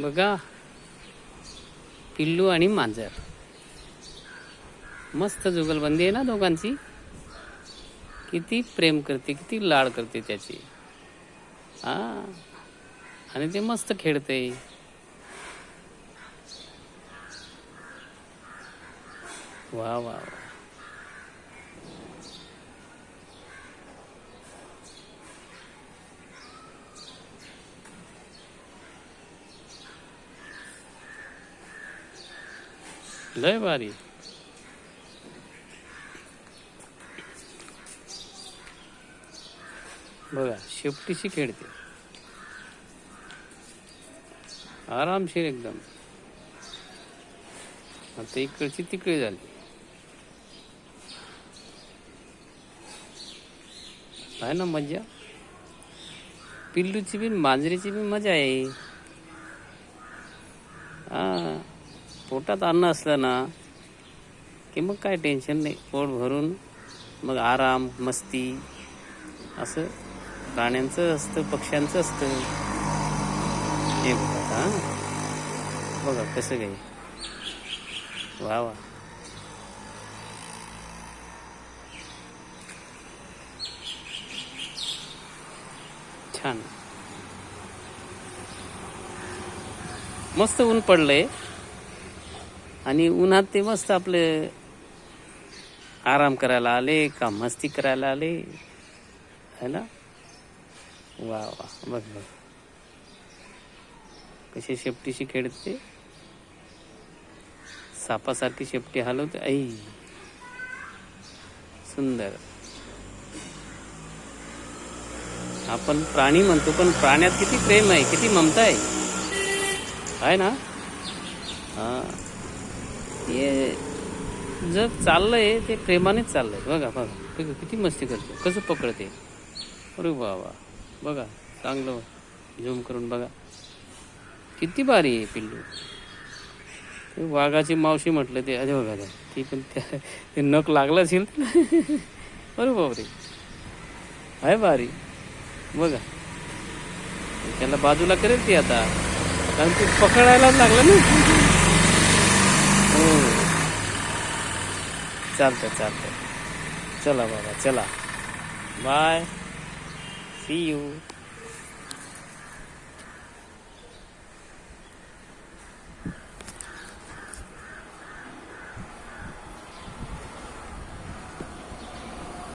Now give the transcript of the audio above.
बघा पिल्लू आणि मांजर. मस्त जुगलबंदी आहे ना दोघांची? किती प्रेम करते किती लाड करते त्याची. हा. आणि ते मस्त खेळते. वा वा वा. लय भारी. बघा शेपटीशी खेळते. आरामशीर एकदम. आता इकडची तिकडे झाली. आहे ना मजा पिल्लूची बी मांजरीची बी मजा आहे. हा. पोटात अन्न असलं ना की मग काय टेन्शन नाही. पोट भरून मग आराम मस्ती असं प्राण्यांचं असतं पक्ष्यांचं असतं. हे बघा हा. बघा कसं काही वा वा. छान. मस्त ऊन पडलंय. आणि उन्हात ते मस्त आपले आराम करायला आले का मस्ती करायला आले. है ना? वा वा. बघ बघ. कशी शेपटीशी खेळते. सापासारखी शेपटी हलवते. आई. सुंदर. आपण प्राणी म्हणतो पण प्राण्यात किती प्रेम आहे किती ममता आहे. आहे ना? हा. हे जग चाललंय ते प्रेमानेच चाललंय. बघा बघा. बघा किती मस्ती करते. कसं पकडते. अरे वा वा बघा चांगलं झूम करून बघा. किती भारी आहे पिल्लू. ते वाघाची मावशी म्हटलं ते अरे बघा ती पण त्या ते नख लागलं असेल अरे बापरे. आहे भारी. बघा. त्याला बाजूला करेल ती आता. कारण ते पकडायलाच लागलं ना. चालतं चालतं चला बाबा चला. Bye C you